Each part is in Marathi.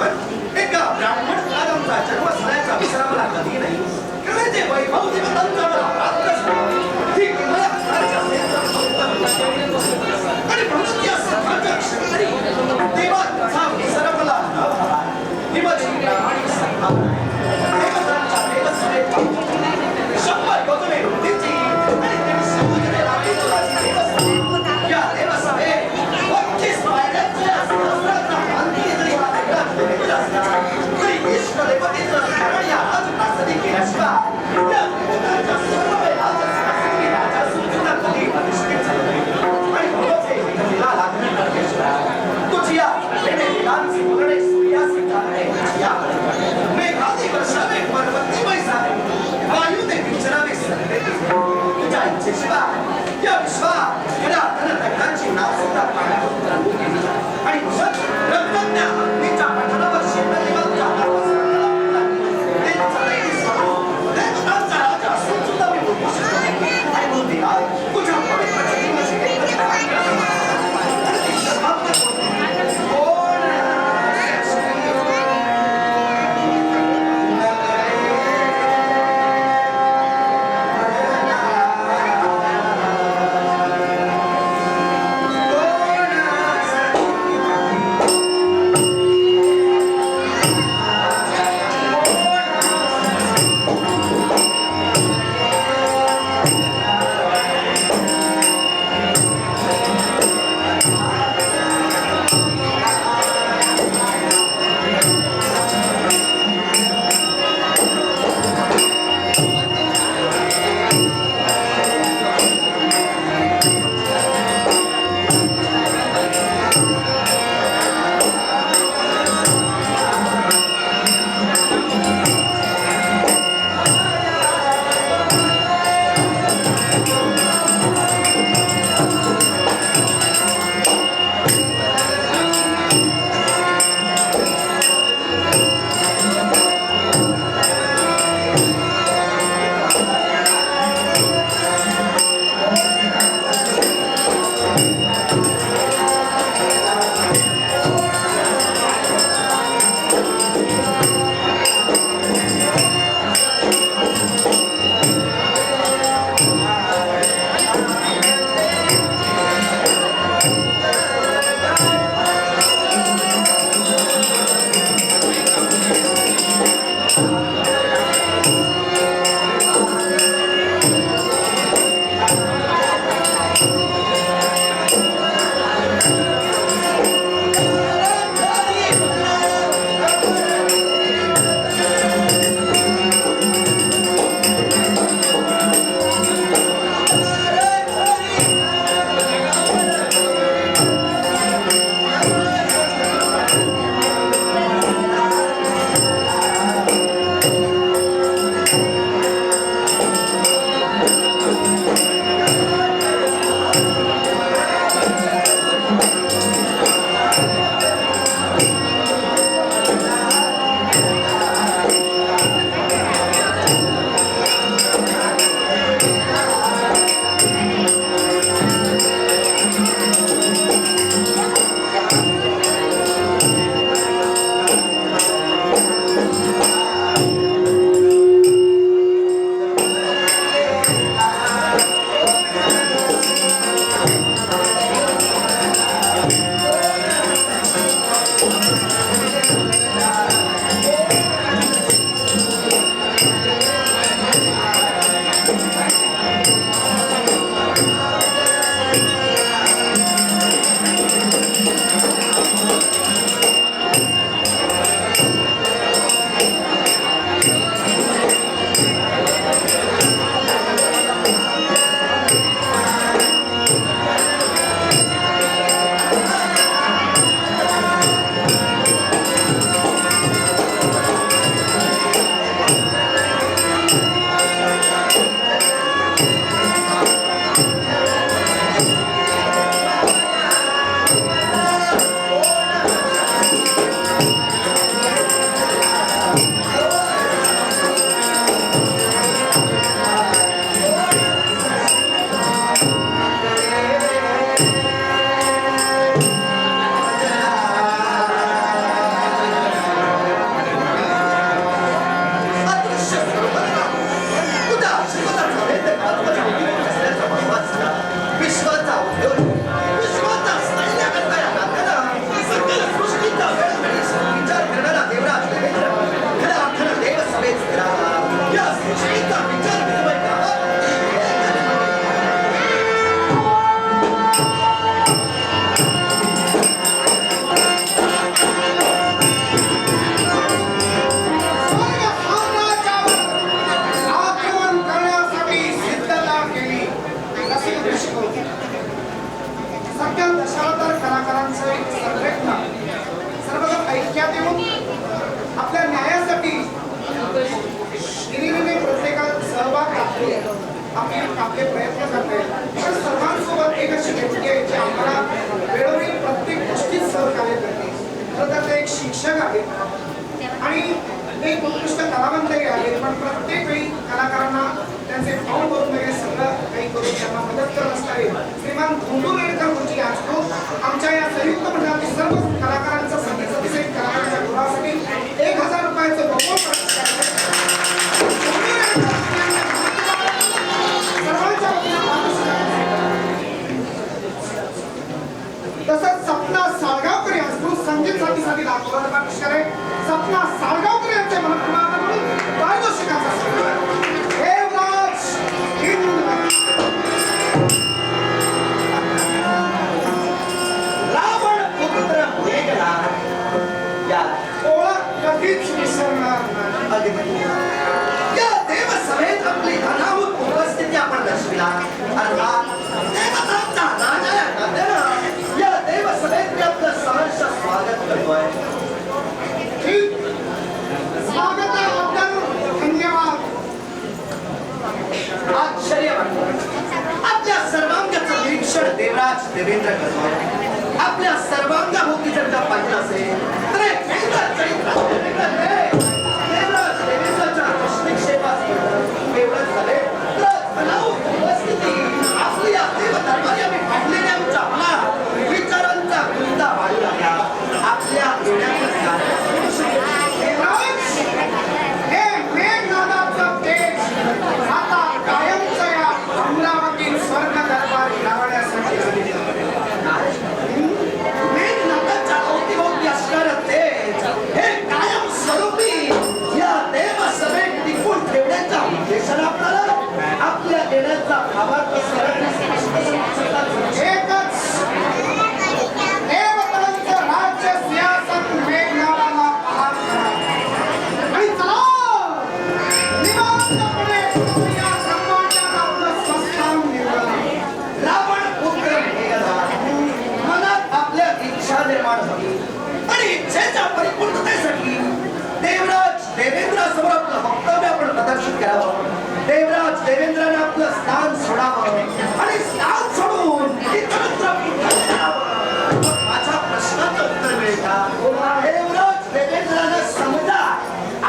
पण एक ब्राह्मण आदमचा जन्म झाल्याचा विसरा मला कधी नाही. कारण ते वैभव आणि म्हणून या सखाच्या देवा विसरा प्रस्तावित आंदोलन करणारे सपना साळगावकर यांचे रावण पुत्र मेघला या ओळख कधीच विसरणार नाही। आपण दर्शविला। अर्थात करतो आहे स्वागत आहे धन्यवाद आश्चर्य वाटलं आपल्या सर्वांगाचं भीक्षण देवराज देवेंद्र कसं さあ、変わってさらに。स्थान सोडावं. आणि स्थान सोडून माझा प्रश्नाचं उत्तर मिळता. एवढंच देवेंद्रानं समजा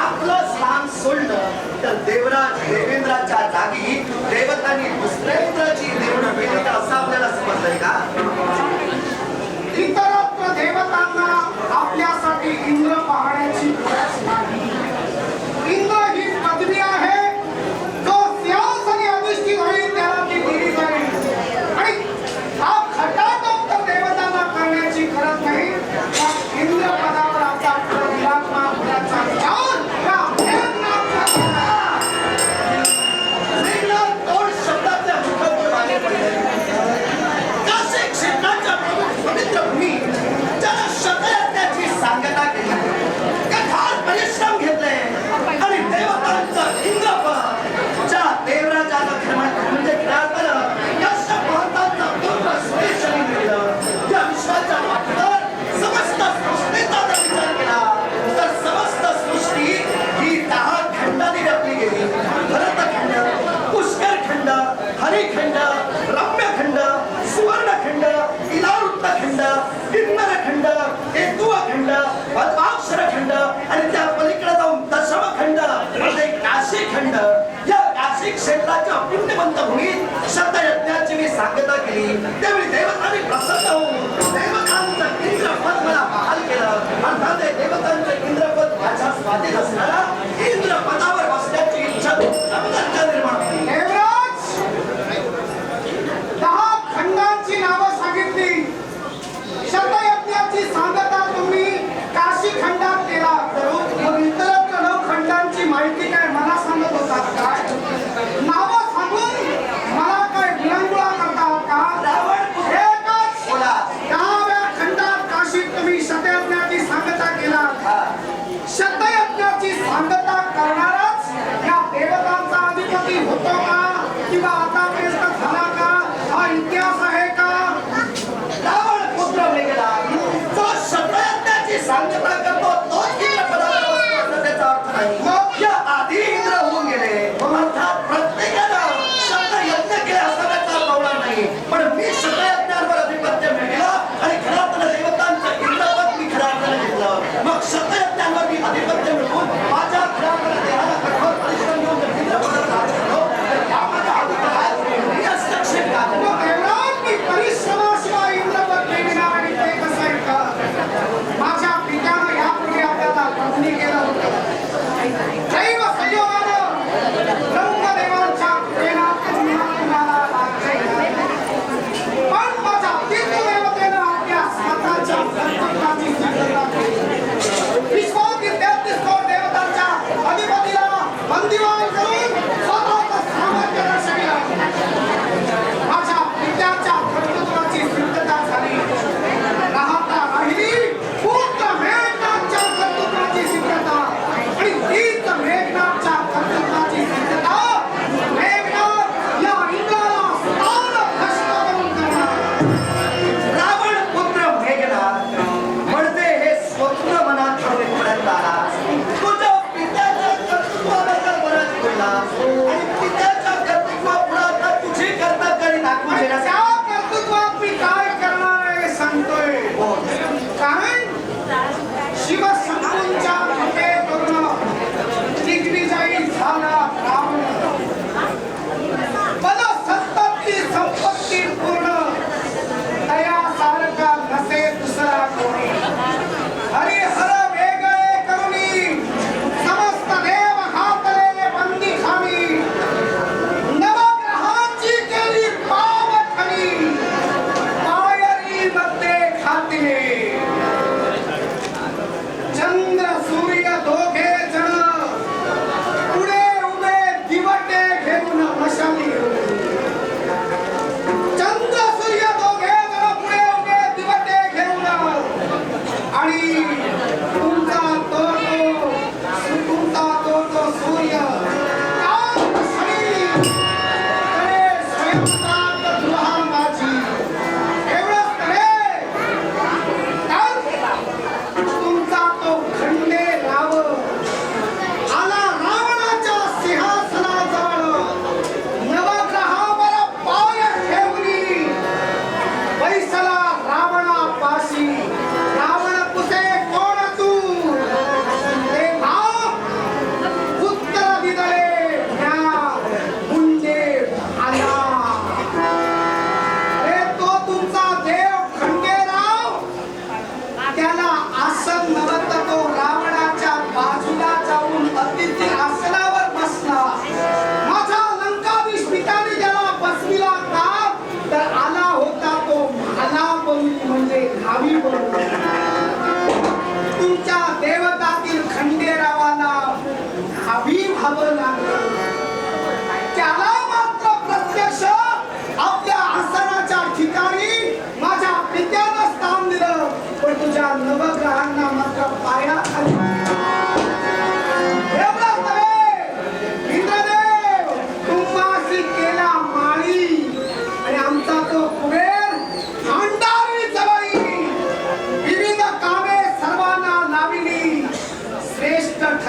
आपलं स्थान सोडलं तर देवराज देवेंद्राच्या जागी देवतांनी दुसऱ्यांची देवणं केली. असं आपल्याला समजलंय का? इतरत्र देवतांना आपल्यासाठी इंद्र पाहण्याची गरज नाही. खंड आणि त्या पलीकडे जाऊन दशम खंड म्हणजे काशी खंड. या काशी क्षेत्राच्या पुण्यवंत भूमीत शब्दयज्ञाची मी सांगता केली. त्यावेळी देवतांनी प्रसन्न होऊन देवतांचं इंद्रपद मला बहाल केलं. अर्थात देवतांचं इंद्रपद माझ्या स्वाधीन असणारा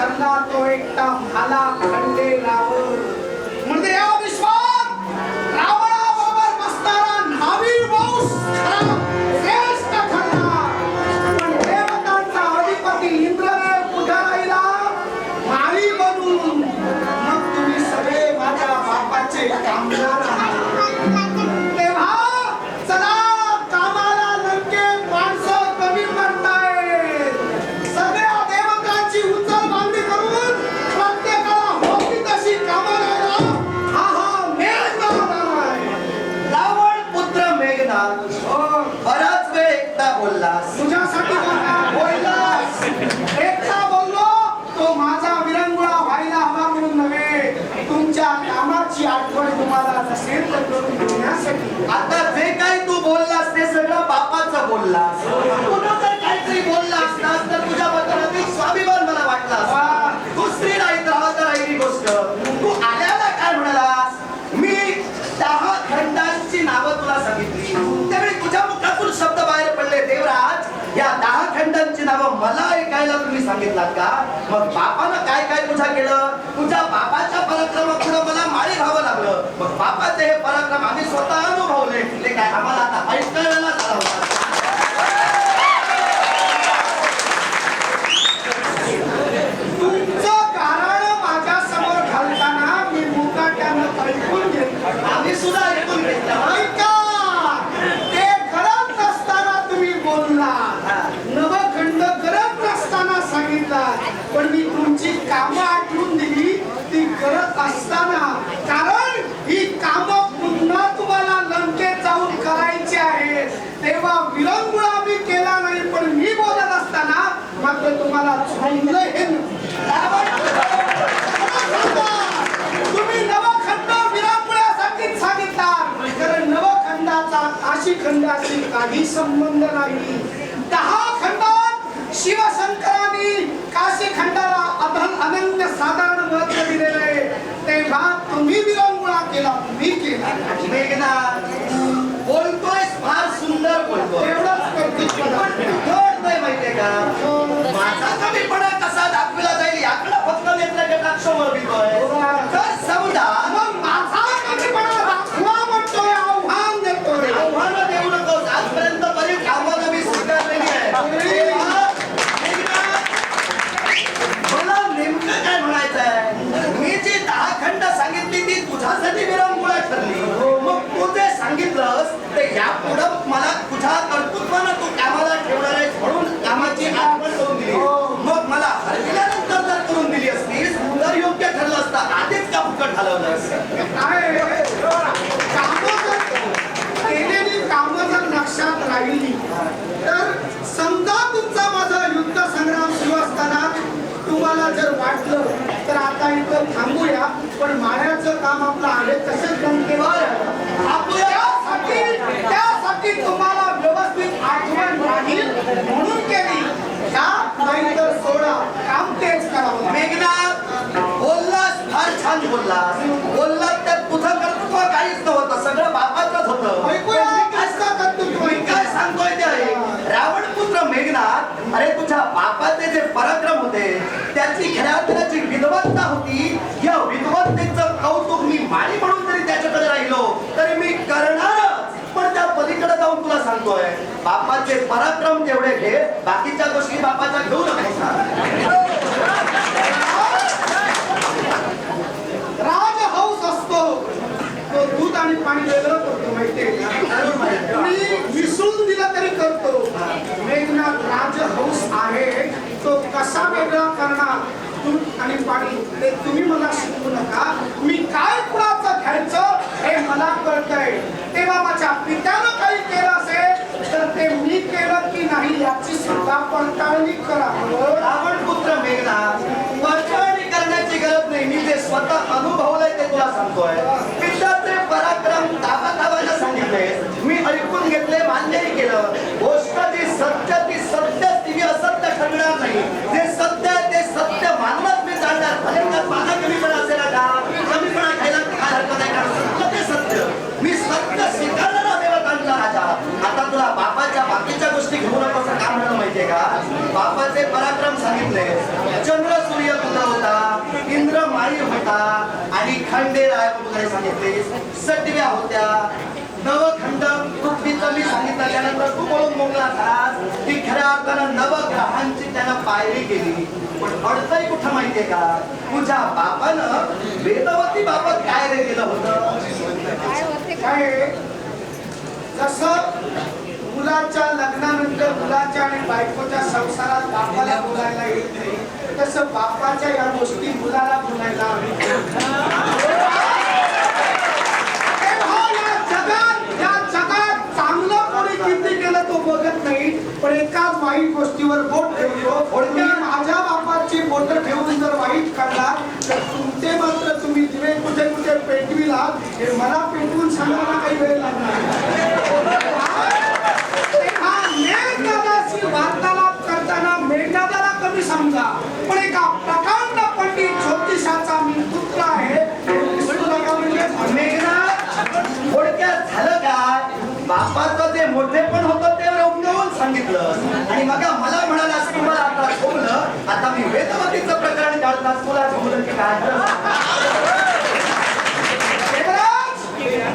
करला तो एकटा भाला खंडेराव. बोलला मला दहा खंडांची नावं तुझ्या पडले देवराज. या दहा खंडांची नावं मला ऐकायला तुम्ही सांगितलात का? मग बापानं काय काय तुझ्या केलं? तुझ्या बापाच्या पराक्रमापुढे मला माळी व्हावं लागलं. मग बापाचे हे पराक्रम आम्ही स्वतः अनुभवले. ते काय आम्हाला आता ऐकायला झाला होता. असताना कारण ही कामं पुन्हा तुम्हाला लंकेत जाऊन करायची आहे तेव्हा विरंगुळा मी केला नाही पण मी बोलत असताना मात्र तुम्हाला झोंबलं हे तुम्ही नवखंड विरंगुळ्यासाठी सांगितला कारण नवखंडाचा काशी खंडाशी काही संबंध नाही. दहा खंडात शिवशंकरांनी काशी खंडाला अधन अनन्य साधारण महत्त्व दिलेलं तेव्हा तुम्ही विरंगुळा केला मी केला. मेघनाथ बोलतोय फार सुंदर बोलतोय. एवढंच. बिघडतोय माहितीये का? माझा कमीपणा कसा दाखविला जाईल याकडे फक्त नेत्र कटाक्ष वळवितोय तर समजा मग माझा कमीपणा दाखवा म्हणतोय आव्हान देतोय. आव्हानं देऊ नकोस. आजपर्यंत बरीच आव्हानं मी स्वीकारलेली आहे तेव्हा, मेघनाथ, मला नेमकं काय म्हणायचंय मी जी दहा खंड सांगितली ती तुझ्यासाठी विरंगुळा ठरली मग तू जे सांगितलंस ते यापुढं मला तुझ्या कर्तृत्वानं तू कामाला ठेवणार आहेस म्हणून कामाची आठवण करून दिली मग मला हरविल्यानंतर जर करून दिली असतीस तर योग्य ठरलं असतं आधीच का फुकट घालवलंस काय कामं जर केलेली कामं जर लक्षात राहिली तर समजा तुमचा माझा युद्ध संग्राम सुरू असताना तुम्हाला वाटलं तर आता इथं थांबूया पण माळ्याचं काम आपलं आहे तसंच बंद केलं बरं. आपल्या त्यासाठी तुम्हाला व्यवस्थित आठवण राहील म्हणून केली. ह्या नाहीतर सोडा. काम तेच करावं. मेघनाथ बोललास फार छान बोललास. बोललास त्यात तुझं कर्तृत्व काहीच नव्हतं सगळं बापाचंच होतं. ऐकूया कसं कर्तृत्व काय सांगतोय ते? रावण पुत्र मेघनाथ अरे तुझ्या बापाचे जे पराक्रम होते त्याची खऱ्या अर्थाची विद्वत्ता होती या विद्वत्तेचं कौतुक मी माळी म्हणून जरी त्याच्याकडे राहिलो तरी मी करणारच पण त्या पलीकडे जाऊन तुला सांगतोय बापाचे पराक्रम तेवढे घे बाकीच्या गोष्टी बापाच्या घेऊ नका राज हौस असतो. तो दूध आणि पाणी वेगळं करतो माहितीये मी मिसळून दिला तरी करतो. मेघनाथ राजहंस आहे. तो कसा वेगळा करणार? दूध आणि पाणी ते तुम्ही मला शिकवू नका. मी काय कुणाचं घ्यायचं हे मला कळतंय. ते बाबाच्या पित्यानं काही केलं असेल तर ते मी केलं की नाही याची सुद्धा पडताळणी करा. रावण पुत्र मेघनाथ पडताळणी करण्याची गरज नाही. मी जे स्वतः अनुभवलंय ते तुला सांगतोय. पित्याचे पराक्रम ताबा ताबाने सांगितले. मी ऐकून घेतले मान्यही केलं. गोष्ट जी सत्य ती सत्य ती असत्य ठरणार नाही जे सत्य आहे ते सत्य मानवत मी जाणणार भले त्यात माझा कमीपणा असेल का कमीपणा खायला काय हरकत आहे कारण सत्य ते सत्य मी सत्य स्वीकारणारा देवतांचा राजा आता तुला बापाच्या बाकीच्या गोष्टी घेऊ नको असं काम म्हणलं माहितीये का बापाचे पराक्रम सांगितले. चंद्र सूर्य पुत्र होता? इंद्र माळी होता. आणि खंडेराय वगैरे सांगितले. सटव्या होत्या. नवखंड पृथ्वीचं मी सांगितलं. त्यानंतर तू बोलून मोकळा झालास की खऱ्या अर्थानं नवग्रहांची त्यानं पायरी केली. पण अडचणी कुठं माहितीये का? तुझ्या बापानं वेदवती बाबत काय रे केलं होतं? काय? जसं मुलाच्या लग्नानंतर मुलाच्या आणि बायकोच्या संसारात बापाला बोलायला येत नाही. तसं बापाच्या या गोष्टी मुलाला बोलायला हवी तेव्हा या जगात या जगात चांगलं कोणी किती केलं तो बघत नाही पण एकाच वाईट गोष्टीवर बोट ठेवतो मी माझ्या बापाची बोट ठेवून जर वाईट काढला तर तुमचे मात्र तुम्ही दिवे कुठे कुठे पेटविला हे मला पेटवून सांगायला काही वेळ लागणार तेव्हा मेघनादाशी वार्तालाप करताना मेघनादाला कमी समजा पण एका प्रकांड पंडित ज्योतिषाचा मी पुत्र आहे हे विसरू नका म्हणजे मेघनाथ थोडक्यात झालं काय बापाचं जे मोठेपण होतं ते रंगवून सांगितलं. आणि मग मला म्हणाला तुम्हाला आता झोमलं आता मी वेदवतीचं प्रकरण काढतास तुला झोमलं की काय?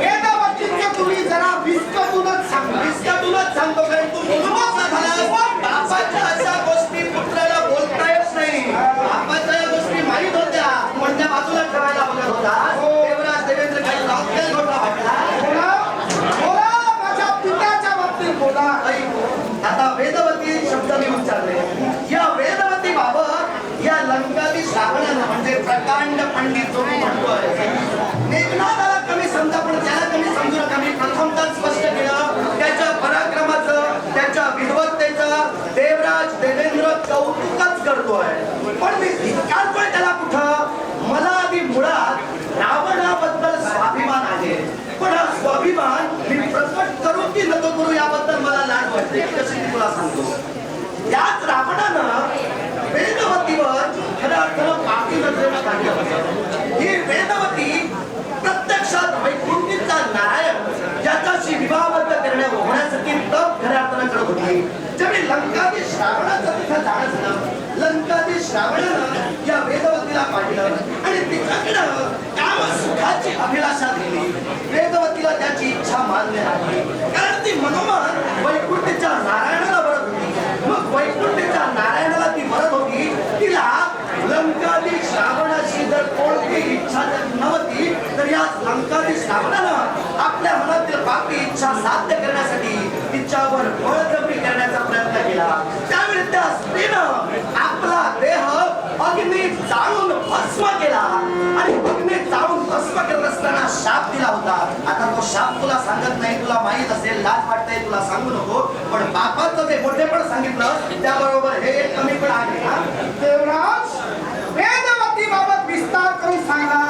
बाजूला ठेवायला तुम्ही जरा विस्कटूनच सांगा विस्कटूनच सांगतो कारण तू मुलगा झालास बापाच्या अशा गोष्टी पुत्राला बोलता येत नाही बापाच्या या गोष्टी माहीत होत्या पण त्या बाजूला ठेवायला बघत होता देवराज देवेंद्र काही रावतेल घोटाळा वाटला बोला बोला माझ्या पित्याच्या बाबतीत बोला आता वेदवती शब्द मी उच्चारले या वेदवती बाबत या श्रावणानं म्हणजे प्रकांड पंडित जो मी म्हणतोय मेघनादाला कमी समजा पण त्याला कमी समजू नका मी प्रथमतः स्पष्ट केलं त्याच्या पराक्रमाचं त्याच्या विद्वत्तेचं देवराज देवेंद्र कौतुकच करतोय. पण मी धिक्कारतोय त्याला कुठं? मला आधी मुळात रावणाबद्दल स्वाभिमान आहे. पण हा स्वाभिमान मी प्रकट करू की नको करू याबद्दल मला लाज वाटते. कशी मी तुला सांगतो. याच रावणानं वेदवतीवर खऱ्या अर्थानं पापी नजरेनं काढलं ही वेदवती प्रत्यक्षात वैकुंठीचा नारायण याच्याशी विवाहबद्ध करण्या होण्यासाठी तप खऱ्या अर्थानं करत होती. ज्यावेळी लंकादी श्रावणाचं तिथं जाणं झालं लंकादी श्रावणानं या वेदवतीला पाहिलं आणि तिच्याकडं काम सुखाची अभिलाषा दिली. वेदवतीला त्याची इच्छा मान्य झाली. कारण ती मनोमन वैकुंठच्या नारायणाला बरत होती. मग वैकुंठच्या नारायणाला ती बरत होती तिला लंकादी श्रावणाची जर कोणती इच्छा जर नव्हती तर या लंकादी श्रावणानं असताना शाप दिला होता. आता तो शाप तुला सांगत नाही तुला माहीत असेल लाज वाटतंय तुला सांगू नको. पण बापाचं ते मोठे पण सांगितलं त्याबरोबर हे एक कमी पण आहे हा. देवराज वेदवती बाबत विस्तार करून सांगा.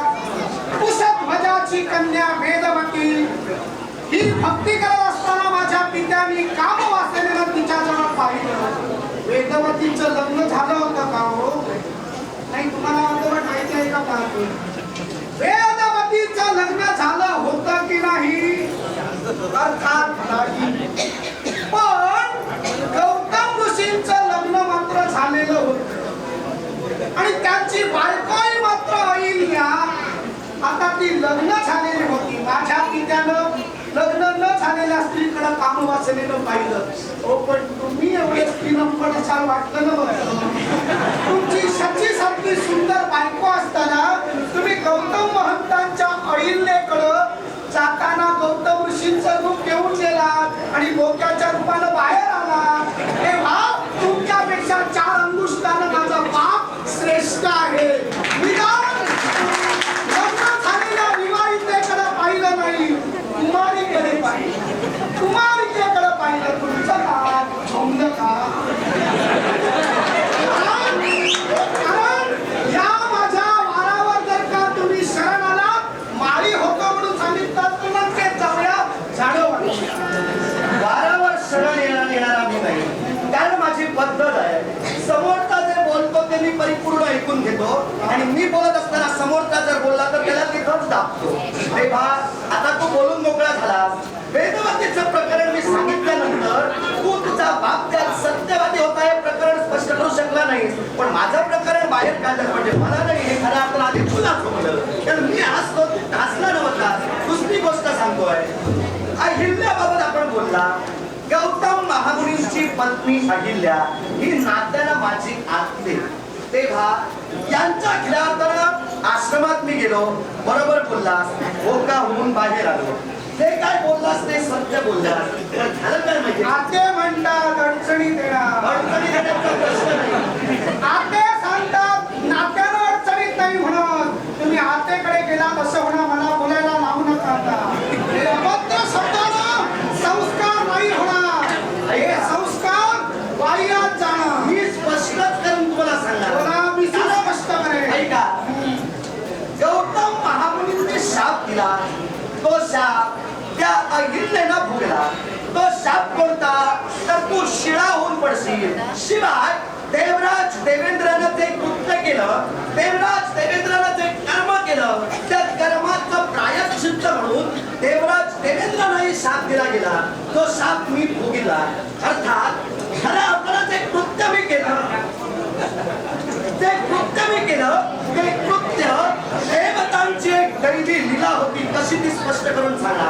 कुशध्वजाची कन्या वेदवती ही भक्ती करत असताना माझ्या पित्यानी काम वाचलेलं तिच्याजवळ पाहिलं. वेदवतीचं लग्न झालं होतं का हो? नाही तुम्हाला माहिती आहे का पाहतो वेदवतीचं लग्न झालं होतं की नाही? अर्थात नाही. पण गौतम ऋषींच लग्न मात्र झालेलं होतं. आणि त्यांची बायकोही मात्र अहिल्या आता ती लग्न झालेली होती. माझ्या पित्यानं लग्न न झालेल्या स्त्रीकडे काम वाचलेलं पाहिलं. हो पण तुम्ही एवढे स्त्रीनंपण छान वाटलं ना बघ तुमची सच्ची सारखी सुंदर बायको असताना तुम्ही गौतम महंतांच्या अहिल्याकडं जाताना गौतम ऋषींचं रूप घेऊन गेलात आणि बोक्याच्या रूपानं बाहेर आला तेव्हा तुमच्यापेक्षा चार अंगुष्टानं माझा बाप श्रेष्ठ आहे निदान लग्न झालेल्या विवाहितेकडे पाहिलं नाही कुमारीकडे पाहिलं कुमारिकेकडे पाहिलं तुमचं का झोंबलं का कारण कारण या माझ्या वारावर जर का तुम्ही शरण आलात माळी होतो म्हणून सांगितलं तर मग ते जवळ्या झाडं वाढली. वारावर शरण येणार येणारा मी नाही कारण माझी पद्धत आहे समोरचा जे बोलतो ते मी परिपूर्ण ऐकून घेतो आणि मी बोलत असताना समोरचा जर बोलला तर त्याला तिथंच दाबतो. तेव्हा आता तू बोलून मोकळा झाला. वेदवतीचं प्रकरण मी सांगितल्यानंतर तू तुझा बाप त्यात सत्यवादी होता हे प्रकरण स्पष्ट करू शकला नाही. पण माझं प्रकरण बाहेर काढलं म्हणजे मला नाही हे खरं अर्थानं आधी तुला समजलं मी हसतो तू हसला नव्हता. दुसरी गोष्ट सांगतोय. अहिल्याबाबत आपण बोलला. गौतम महामुनींची पत्नी अहिल्या ही नात्याला माझी आत्ते तेव्हा यांच्या खिलाफ आश्रमात मी गेलो बरोबर बोललास होका होऊन बाहेर आलो. ते काय बोललास ते सत्य बोललास. पण झालं काय माहिती? आते म्हणतात अडचणी देणार अडचणी येण्याचा प्रश्न नाही. आते सांगतात नात्यानं अडचणीत नाही म्हणत तुम्ही आतेकडे गेला असं म्हणा मला बोलायला लावू नका आता हे अभद्र शब्दानं संस्कार नाही होणार हे संस्कार वाह्यात जाणार मी स्पष्टच करून तुम्हाला सांगणार बोला मी सुद्धा स्पष्ट करेन ऐका गौतम महामुनींनी शाप दिला तो शाप त्या अहिल्यानं भोगला. तो शाप कोणता? तर तू शिळा होऊन पडशील. शिवाय देवराज देवेंद्रानं जे कृत्य केलं देवराज देवेंद्रानं जे कर्म केलं त्या कर्माचं प्रायश्चित्त म्हणून देवराज देवेंद्रांनाही शाप दिला गेला. तो शाप मी भोगिला अर्थात खऱ्या अर्थानं जे कृत्य मी केलं ते कृत्य मी केलं ते जी लीला होती कशी ती स्पष्ट करून सांगा.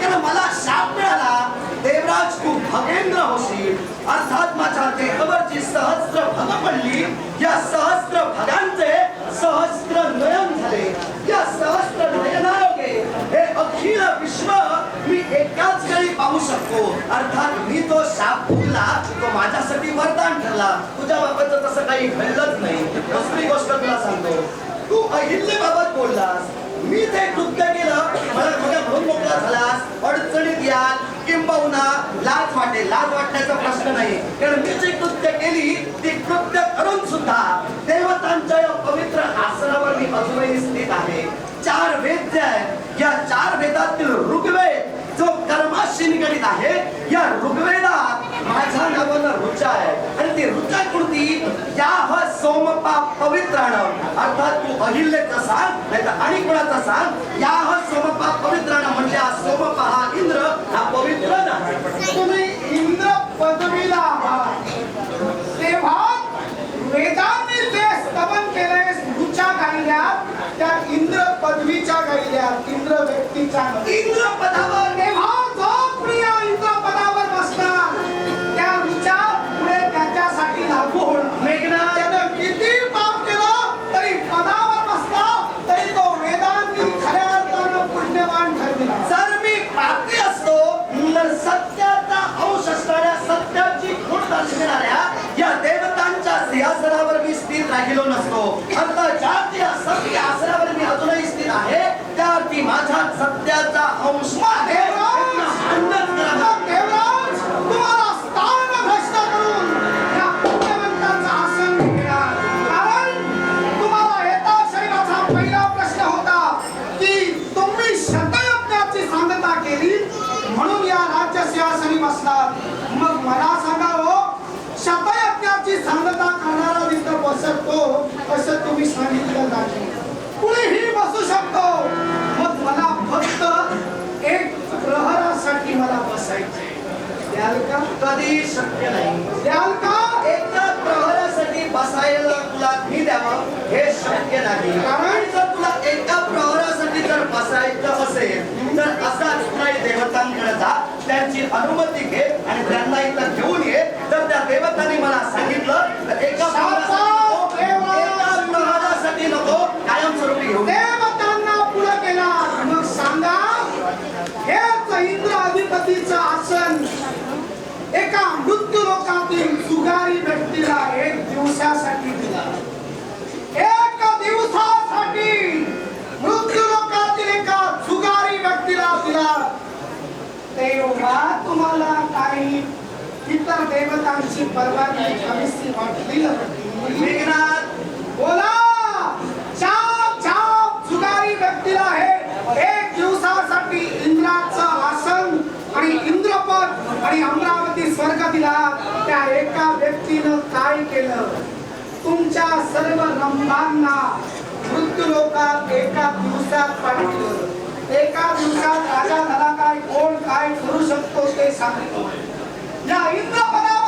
कारण मला शाप मिळाला देवराज तू भगेंद्र होशील. अर्थात माझ्या देहवरची सहस्त्र भग पडली. या सहस्त्र भगांचे सहस्त्र नयन झाले. या सहस्त्र नयनायोगे हे अखिल विश्व मी एकाच वेळी पाहू शकतो. अर्थात मी तो शाप भोगला तो माझ्यासाठी वरदान ठरला. तुझ्या बाबत तसं काही घडलंच नाही. दुसरी गोष्ट तुला सांगतो? मी ते कृत्य केलं. मला खोट्या म्हणून मोकळा झालास अडचणीत याल किंबहुना लाज वाटेल लाज वाटण्याचा प्रश्न नाही. कारण मी जी कृत्य केली ती कृत्य करून सुद्धा देवतांच्या या पवित्र आसनावर मी अजूनही स्थित आहे. चार वेद जे आहेत. या चार वेदातील ऋग्वेद जो कर्माशी निगडित आहे या ऋग्वेदात माझा सोम पाप पवित्राणं अर्थात तू अहिल्याचा सांग नाही तर आणि कुणाचा सांग. या ह सोमपा पवित्राणं म्हणजे हा सोमपा हा इंद्र हा पवित्र तुम्ही इंद्र पदवीला आहात. तेव्हा वेदांनी जे स्तवन केलंय स्मृच्या गायल्यात त्या इंद्र पदवीच्या गायल्यात इंद्र व्यक्तीच्या इंद्र पदावर असणाऱ्या या देवतांच्या सिंहासनावर मी स्थिर राहिलो नसतो. आता ज्या त्या सत्य आसनावर मी अजूनही स्थित आहे त्यावरती माझ्या सत्याचा अंश. बसतो असं तुम्ही सांगितलं नाही. कुणीही बसू शकतो. मग मला फक्त एक प्रहरासाठी मला बसायचे द्याल का? कधी शक्य नाही. द्याल का? एका प्रहरासाठी बसायला तुला मी द्यावं? हे शक्य नाही. कारण जर तुला एका प्रहरासाठी जर बसायचं असेल तर असाच काही देवतांकडे जा त्यांची अनुमती घे आणि त्यांना इथं घेऊन ये. तर त्या देवतांनी मला सांगितलं तर एका एका मृत्यू लोकातील सुगारी व्यक्तीला एक दिवसासाठी दिला. एक दिवसासाठी मृत्यू लोकातील एका सुगारी व्यक्तीला दिला. तेव्हा तुम्हाला काही इतर देवतांची परवानगी कमीशी वाटली मेघनाथ बोला! चाप चाप जुगारी व्यक्तीला हे एक दिवसासाठी इंद्राचं आसन आणि इंद्रपद आणि अमरावती का दिला त्या एका व्यक्तीनं काय केलं? तुमच्या सर्व रंभांना मृत्यू लोकात एका दिवसात पाठवलं. एका दिवसात राजा झाला काय कोण काय करू शकतो ते सांगितलं. या इंद्रपदा